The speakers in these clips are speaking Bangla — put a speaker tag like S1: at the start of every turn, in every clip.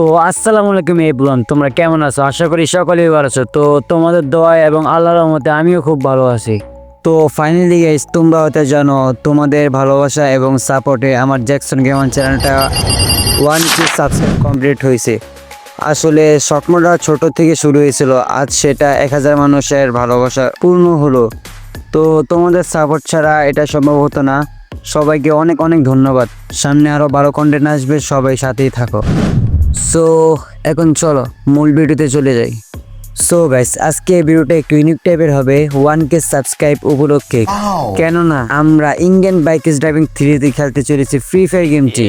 S1: তো আসসালামু আলাইকুম এভরিওয়ান, তোমরা কেমন আছো? আশা করি সকলেই ভালো আছো। তো তোমাদের দোয়া এবং আল্লাহর রহমতে আমিও খুব ভালো আছি। তো ফাইনালি গাইস তোমরা হয়তো জানো, তোমাদের ভালোবাসা এবং সাপোর্টে আমার জ্যাকসন গেমান চ্যানেলটা ওয়ান কে সাবস্ক্রাইব কমপ্লিট হয়েছে। আসলে স্বপ্নটা ছোট থেকে শুরু হয়েছিল, আজ সেটা এক হাজার মানুষের ভালোবাসা পূর্ণ হলো। তো তোমাদের সাপোর্ট ছাড়া এটা সম্ভব হতো না। সবাইকে অনেক অনেক ধন্যবাদ। সামনে আরও ভালো কন্টেন্ট আসবে, সবাই সাথেই থাকো। সো এখন চলো মূল ভিডিওতে চলে যাই। সো গাইস আজকে ভিডিওটা একটু ইউনিক টাইপের হবে ওয়ান কে সাবস্ক্রাইব উপলক্ষে। কেননা আমরা ইন্ডিয়ান বাইকেস ড্রাইভিং থ্রিতে খেলতে চলেছি ফ্রি ফায়ার গেমটি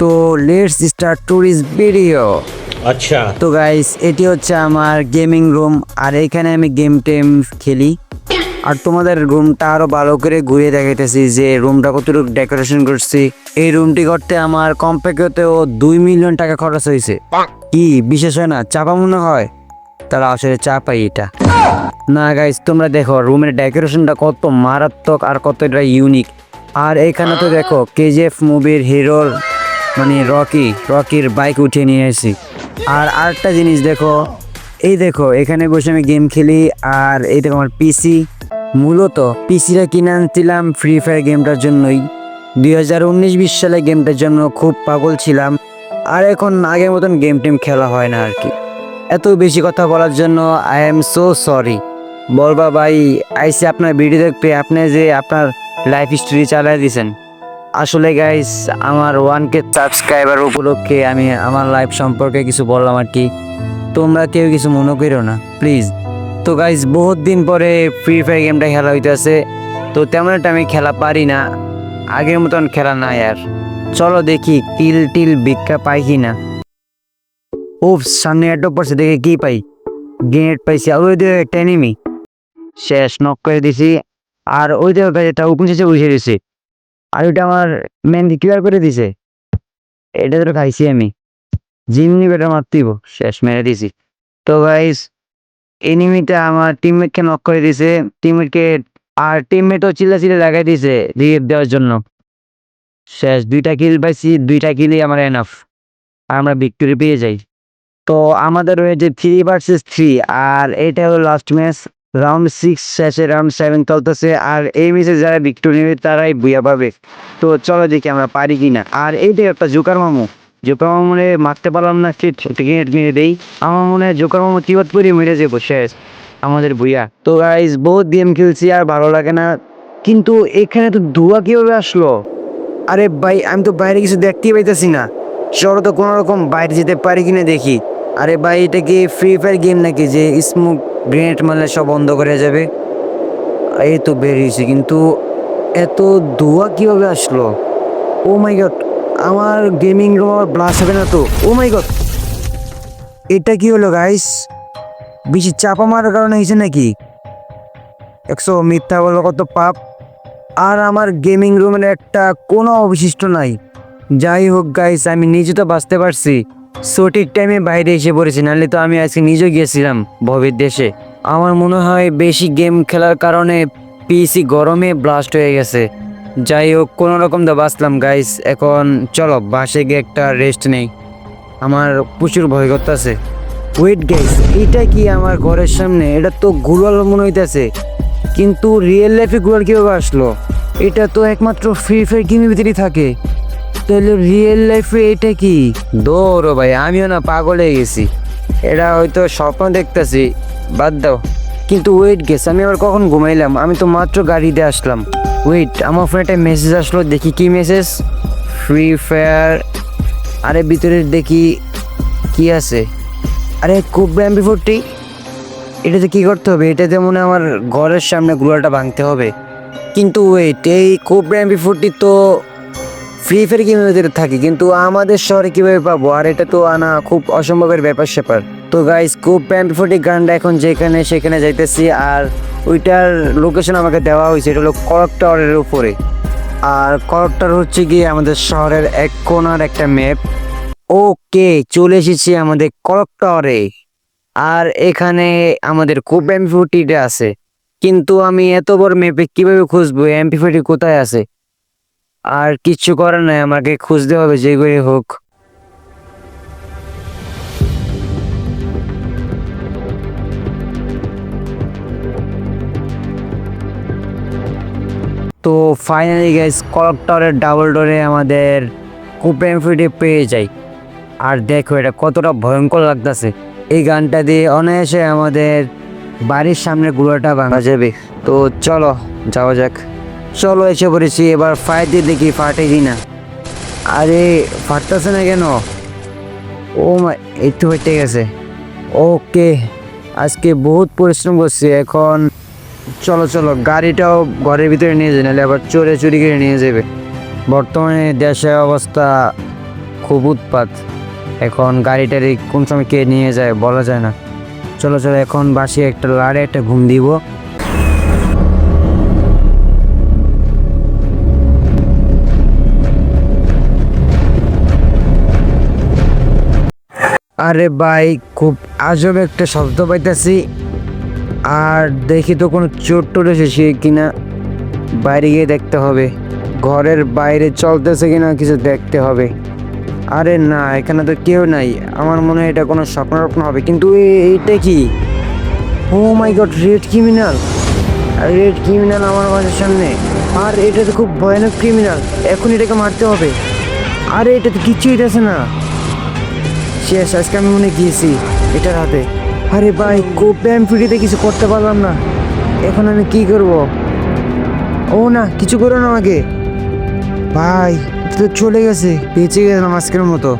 S1: তো লেটস স্টার্ট টুরিস্ট ভিডিও
S2: আচ্ছা।
S1: তো গাইস এটি হচ্ছে আমার গেমিং রুম আর এখানে আমি গেম টেম খেলি। আর তোমাদের রুমটা আরও ভালো করে ঘুরিয়ে দেখাইতেছি যে রুমটা কতটুকু ডেকোরেশন করছি। এই রুমটি করতে আমার কমপক্ষেও দুই মিলিয়ন টাকা খরচ হয়েছে। কি বিশেষ হয় না? চাপা মনে হয়? তারা আসলে চা চাপাই এটা। না গাইস তোমরা দেখো রুমের ডেকোরেশনটা কত মারাত্মক আর কতটা ইউনিক আর এখানে তো দেখো কেজিএফ মুভির হিরোর মানে রকি রকির বাইক উঠিয়ে নিয়ে এসেছি আর আরেকটা জিনিস দেখো এই দেখো এখানে বসে আমি গেম খেলি আর এই দেখো আমার পিসি মূলত পিসিরা কিনে আনছিলাম ফ্রি ফায়ার গেমটার জন্যই। দুই হাজার উনিশ বিশ সালে গেমটার জন্য খুব পাগল ছিলাম, আর এখন আগের মতন গেম টেম খেলা হয় না আর কি এত বেশি কথা বলার জন্য আই এম সো সরি বলবা ভাই, আইসে আপনার ভিডিও দেখতে, আপনি যে আপনার লাইফ স্টোরি চালাই দিয়েছেন। আসলে গাইস আমার ওয়ান কে সাবস্ক্রাইবার উপলক্ষে আমি আমার লাইফ সম্পর্কে কিছু বললাম আর কি তোমরা কেউ কিছু মনে করো না প্লিজ তো গাইস বহুত দিন পরে ফ্রি ফায়ার গেমটা খেলা হইতেছে। তো তেমন একটা আমি খেলা পারি না। আগের মতন খেলা নাই আর। চলো দেখি টিল টিল ভিক্ষা পাই কি না ও সামনে অ্যাডপ পড়ছে, দেখে কি পাই। গ্রেনেড পাইছি, আর ওই দিকে একটা enemy। শেষ নক করে দিছি। আর ওই দিকে একটা উপন শেষে উঠে দিছি আর ওইটা আমার মেহেন্দি ক্লিয়ার করে দিছে। এটা তো খাইছি আমি। জিমনি বেটা মারতিব শেষ, মেরে দিছি। তো গাইস এনিমিটা আমার টিমমেটকে নক করে দিছে। টিমমেটকে আর টিমমেটও চিল্লা চিল্লা লাগাই দিছে রিভ দেওয়ার জন্য। শেষ, দুইটা কিল পাইছি, দুইটা কিলই আমার এনাফ আর আমরা ভিক্টোরি পেয়ে যাই। তো আমাদের রয়েছে থ্রি ভার্সেস থ্রি আর এটা হলো লাস্ট ম্যাচ রাউন্ড সিক্স শেষে রাউন্ড সেভেন চলতেছে, আর এই ম্যাচে যারা ভিক্টোরি নেবে তারাই বুয়া পাবে। তো চলো দেখি আমরা পারি কিনা। আর এইটাই একটা জোকার মামু। জোকার মামুনে মারতে পারলাম না ঠিক টিকিট নিয়ে দেই। আমার মনে হয় জোকার মামু তিবাত করে মেরে যাব, শেষ। আমাদের বুয়া তো গাইজ বহুত গেম খেলছি আর ভালো লাগে না। কিন্তু এখানে তো ধোয়া কীভাবে আসলো? আরে ভাই, আমি তো বাইরে কিছু দেখতেই পাইতেছি না। চলো তো কোনো রকম বাইরে যেতে পারি কিনা দেখি। আরে ভাই, এটা কি ফ্রি ফায়ার গেম নাকি যে স্মোক গ্রেনেড মারলে সব বন্ধ করে যাবে? এই তো বেরিয়েছে, কিন্তু এত ধোয়া কীভাবে আসলো? ও মাই গড আমার গেমিং রুম আমার ব্লাস হবে না তো। ও মাই গড এটা কি হলো গাইস বেশি চাপা মারার কারণে হয়েছে নাকি? একশো মিথ্যা বলো কত পাপ। আর আমার গেমিং রুমের একটা কোনো অবশিষ্ট নাই। যাই হোক গাইস আমি নিজে তো বাঁচতে পারছি। সঠিক টাইমে বাইরে এসে পড়েছি, নাহলে তো আমি আজকে নিজেও গিয়েছিলাম ভবির দেশে। আমার মনে হয় বেশি গেম খেলার কারণে পিসি গরমে ব্লাস্ট হয়ে গেছে। যাই হোক কোনো রকম তো বাঁচলাম গাইস এখন চলো, বাসে গিয়ে একটা রেস্ট নেই। আমার প্রচুর ভয় করতেছে। ওয়েট গাইস এটা কি আমার ঘরের সামনে? এটা তো গুলাল মনে হইতেছে। কিন্তু রিয়েল লাইফে গুলাল কীভাবে আসলো? এটা তো একমাত্র ফ্রি ফায়ার গেমের ভিতরেই থাকে। তাহলে রিয়েল লাইফে এটা কি? দৌড়ো, ভাই, আমিও না পাগল হয়ে গেছি। এটা হয়তো স্বপ্ন দেখতেছি। বাদ দাও। কিন্তু ওয়েট গেস আমি আবার কখন ঘুমাইলাম? আমি তো মাত্র গাড়িতে আসলাম। ওয়েট আমার ফোনে একটা মেসেজ আসলো, দেখি কি মেসেজ ফ্রি ফায়ার আরে ভিতরে দেখি কি আছে। আরে কোবরা এমপি ফোরটি এটাতে কী করতে হবে? এটাতে মনে আমার ঘরের সামনে গুলাটা ভাঙতে হবে। কিন্তু ওয়েট এই কোবরা এমপি ফোরটি তো ফ্রি ফায়ার গেমের ভিতরে থাকে? কিন্তু আমাদের শহরে কীভাবে পাবো? আর এটা তো আনা খুব অসম্ভবের ব্যাপার স্যাপার তো গাইস খুব প্যাম্প ফোর্টি গানটা এখন যেখানে সেখানে যাইতেছি আর ওইটার লোকেশন আমাকে দেওয়া হয়েছে, এটা হলো করক টাওয়ারের উপরে। আর করক টাওয়ার হচ্ছে গিয়ে আমাদের শহরের এক কোনার একটা ম্যাপ ওকে, চলে এসেছি আমাদের করক টাওয়ারে আর এখানে আমাদের খুব এমপি ফোর্টিটা আছে। কিন্তু আমি এত বড় ম্যাপে কীভাবে খুঁজবো? এমপি ফোর্টি কোথায় আছে? আর কিচ্ছু করার নাই, আমাকে খুঁজতে হবে যে করে হোক। তো ফাইনালি গাইস কলক টাওয়ারের ডাবল ডোরে আমাদের কুপেন ফিটে পেয়ে যাই। আর দেখো এটা কতটা ভয়ঙ্কর লাগতেছে। এই গানটা দিয়ে অনায়াসে আমাদের বাড়ির সামনে গুঁড়োটা ভাঙা যাবে। তো চলো, যাওয়া যাক। চলো, এসে পড়েছি। এবার ফায়ার দিয়ে দেখি ফাটে কি না আরে ফাটতেছে না কেন? ও এই তো হইতে গেছে। ওকে আজকে বহুত পরিশ্রম করছি। এখন চলো চলো, গাড়িটাও ঘরের ভিতরে নিয়ে যায় নাহলে আবার চোরে চুরি করে নিয়ে যাবে। বর্তমানে দেশের অবস্থা খুব উৎপাত। এখন গাড়িটারি কোন সময় কে নিয়ে যায় বলা যায় না। চলো চলো, এখন বাসি একটা লাড়ে একটা ঘুম দিব। আরে ভাই, খুব আজব একটা শব্দ পাইতেছি। আর দেখি তো কোনো চোট টোট এসেছে কিনা। বাইরে গিয়ে দেখতে হবে। ঘরের বাইরে চলতেছে কিনা কিছু দেখতে হবে। আরে না, এখানে তো কেউ নাই। আমার মনে হয় এটা কোনো স্বপ্ন স্বপ্ন হবে। কিন্তু এইটা কি? ও my god, red criminal. Red criminal আমার বাসার সামনে। আর এটা তো খুব ভয়ানক ক্রিমিনাল। এখন এটাকে মারতে হবে। আরে, এটা তো কিচ্ছুই হইতেছে না। শেষ, আজকে আমি মনে গিয়েছি এটার হাতে। আরে ভাই কোপ ব্যায়াম ফিরিতে কিছু করতে পারলাম না। এখন আমি কি করব? ও না, কিছু করো না আমাকে। ভাই তো চলে গেছে, বেঁচে গেলাম আজকের মতো।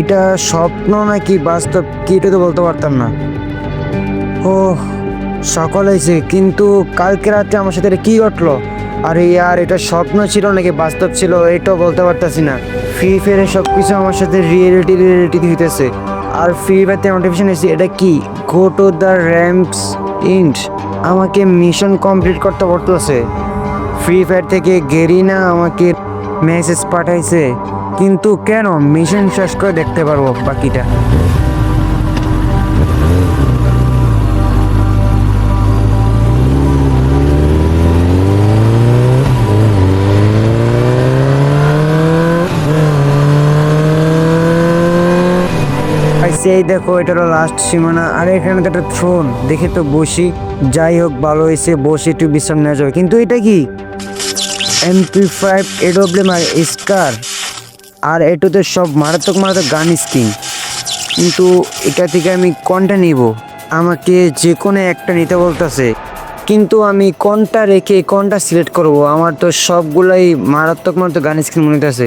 S1: এটা স্বপ্ন নাকি বাস্তব, কি এটা তো বলতে পারতাম না। ও সকাল হয়েছে, কিন্তু কালকে রাতে আমার সাথে কি ঘটলো? আরে ইয়ার, এটা স্বপ্ন ছিল নাকি বাস্তব ছিল, এটাও বলতে পারতাছি না। ফ্রি ফায়ারে সব কিছু আমার সাথে রিয়েলিটি রিয়েলিটি হইতেছে। আর ফ্রি ফায়ারতে নোটিফিকেশন এসেছে, এটা কি? গো টু দ্য র্যাম্পস ইন্ট আমাকে মিশন কমপ্লিট করতে পড়তেছে ফ্রি ফায়ার থেকে গেরিনা আমাকে মেসেজ পাঠাইছে। কিন্তু কেন? মিশন শেষ করে দেখতে পারব বাকিটা। সেই দেখো এটা লাস্ট সীমানা। আর এখানে তো একটা থ্রোন দেখে তো বসি। যাই হোক, ভালো হয়েছে, বসে একটু বিশ্রাম নেওয়া যাবে। কিন্তু এটা কি? এমপি ফাইভ এডব্লিউএম আর স্কার আর এটাতে সব মারাত্মক মারাত্মক গান স্কিন কিন্তু এটা থেকে আমি কোনটা নিব? আমাকে যে কোনো একটা নিতে বলতেছে। কিন্তু আমি কোনটা রেখে কোনটা সিলেক্ট করব? আমার তো সবগুলাই মারাত্মক মারাত্মক গান স্কিন মনে হইতেছে।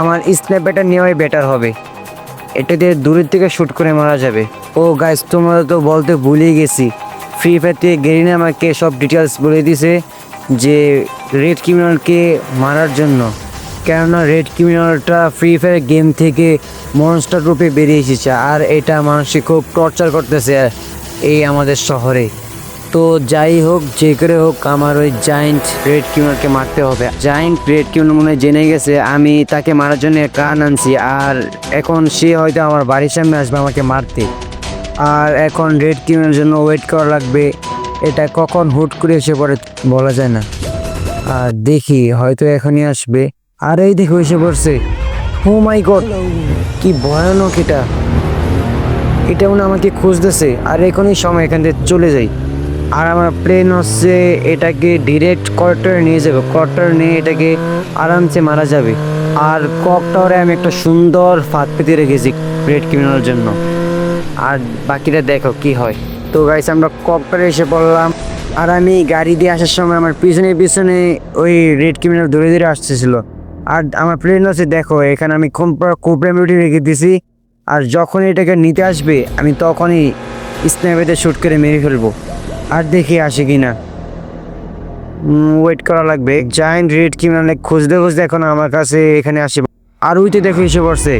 S1: আমার স্ন্যাপটা নেওয়াই বেটার হবে। এটা দিয়ে দূরের থেকে শ্যুট করে মারা যাবে। ও গাইস তোমরা তো বলতে ভুলেই গেছি। ফ্রি ফায়ার থেকে গেরিনা আমাকে সব ডিটেলস বলে দিছে যে রেড ক্রিমিনালকে মারার জন্য। কেননা রেড ক্রিমিনালটা ফ্রি ফায়ার গেম থেকে মনস্টার রূপে বেরিয়ে এসেছে, আর এটা মানুষকে খুব টর্চার করতেছে এই আমাদের শহরে। তো যাই হোক, যে করে হোক, আমার ওই জায়েন্ট রেড কিউনারকে মারতে হবে। জায়েন্ট রেড কিউনার মনে জেনে গেছে, আমি তাকে মারার জন্য কান আনছি, আর এখন সে হয়তো আমার বাড়ির সামনে আসবে আমাকে মারতে। আর এখন রেড কিউনার জন্য ওয়েট করা লাগবে, এটা কখন হুট করে এসে পড়ে বলা যায় না। আর দেখি, হয়তো এখনই আসবে। আর এই দেখো, এসে পড়ছে। ও মাই গড কি ভয়ানক এটা। এটা মনে আমাকে খুঁজতেছে, আর এখনই সময় এখান থেকে চলে যাই। আর আমার প্লেন হচ্ছে এটাকে ডিরেক্ট কোয়ার্টারে নিয়ে যাবে। কোয়ার্টার নিয়ে এটাকে আরামসে মারা যাবে। আর কক টাওয়ারে আমি একটা সুন্দর ফাঁদ পেতে রেখেছি রেড ক্রিমিনালের জন্য। আর বাকিটা দেখো কি হয়। তো গাইস আমরা ককটারে এসে পড়লাম। আর আমি গাড়ি দিয়ে আসার সময় আমার পিছনে পিছনে ওই রেড ক্রিমিনাল ধরে ধরে আসতেছিল। আর আমার প্লেন হচ্ছে দেখো, এখানে আমি কোপরা মিউটি রেখে দিছি। আর যখন এটাকে নিতে আসবে, আমি তখনই স্ন্যাপেতে শ্যুট করে মেরে ফেলব। আর দেখি আসে কিনা। ওয়েট করা লাগবে। জায়েন্ট রেড কি মানে খুঁজতে খুঁজতে এখন আমার কাছে এখানে আসে। আর ওইতে দেখো এসে পড়ছে।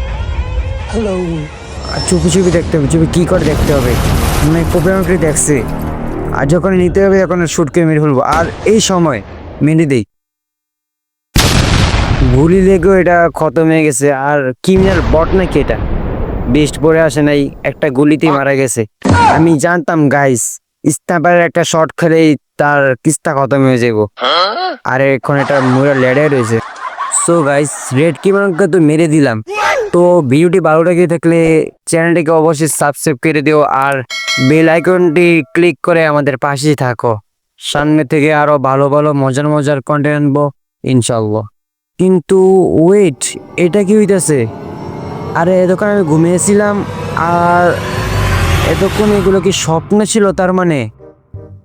S1: আর চুপি চুপি দেখতে হবে চুপি কী করে দেখতে হবে। মানে কোপরামটি দেখছে। আর যখন নিতে হবে তখন শ্যুট করে মেরে ফেলব। আর এই সময় মেরে দেই। গুলি লেগেও এটা খতম হয়ে গেছে। আর ক্রিমিনাল বট নাকি এটা? বেস্ট পরে আসে নাই একটা গুলিতেই মারা গেছে। আমি জানতাম গাইস স্নাইপারের একটা শট খেলেই তার কিস্তা খতম হয়ে যাব আর এখন এটা মুরা লেডে রয়েছে। সো গাইস রেড কিমানকে তো মেরে দিলাম। তো ভিডিওটি ভালো লেগে থাকলে চ্যানেলটিকে অবশ্যই সাবস্ক্রাইব করে দিও আর বেল আইকনটি ক্লিক করে আমাদের পাশেই থাকো। সামনে থেকে আরও ভালো ভালো, মজার মজার কন্টেন্ট আনব ইনশাল্লাহ কিন্তু ওয়েট এটা কি হইতেছে? আরে, এতক্ষণ আমি ঘুমিয়েছিলাম আর এতক্ষণ এগুলো কি স্বপ্ন ছিল তার মানে?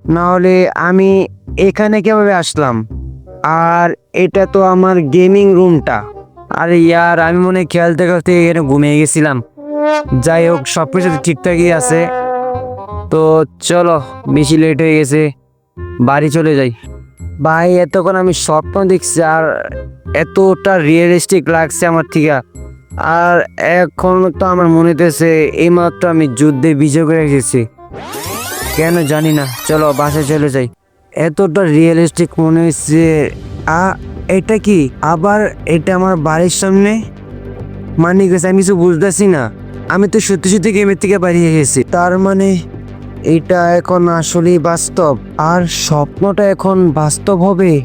S1: না হলে আমি এখানে কীভাবে আসলাম? আর এটা তো আমার গেমিং রুমটা। আরে ইয়ার, আমি মনে খেলতে খেলতে এখানে ঘুমিয়ে গেছিলাম। যাই হোক সব কিছু ঠিকঠাকই আছে। তো চলো, বেশি লেট হয়ে গেছে। বাড়ি চলে যাই। ভাই, এতক্ষণ আমি স্বপ্ন দেখছি আর এতটা রিয়েলিস্টিক লাগছে আমার থেকে। আর এখন তো আমার মনে হইতেছে এইমাত্র আমি যুদ্ধে বিজয় করে এসেছি। কেন জানি না। চলো বাসায় চলে যাই। এতটা রিয়েলিস্টিক মনে হচ্ছে আ, এটা কি? আবার এটা আমার বাড়ির সামনে? মানে গেছে, আমি কিছু বুঝতেছি না। আমি তো সত্যি সত্যি গেমের থেকে বাড়িয়ে গেছি তার মানে এটা এখন আসলেই বাস্তব। আর স্বপ্নটা এখন বাস্তব হবে?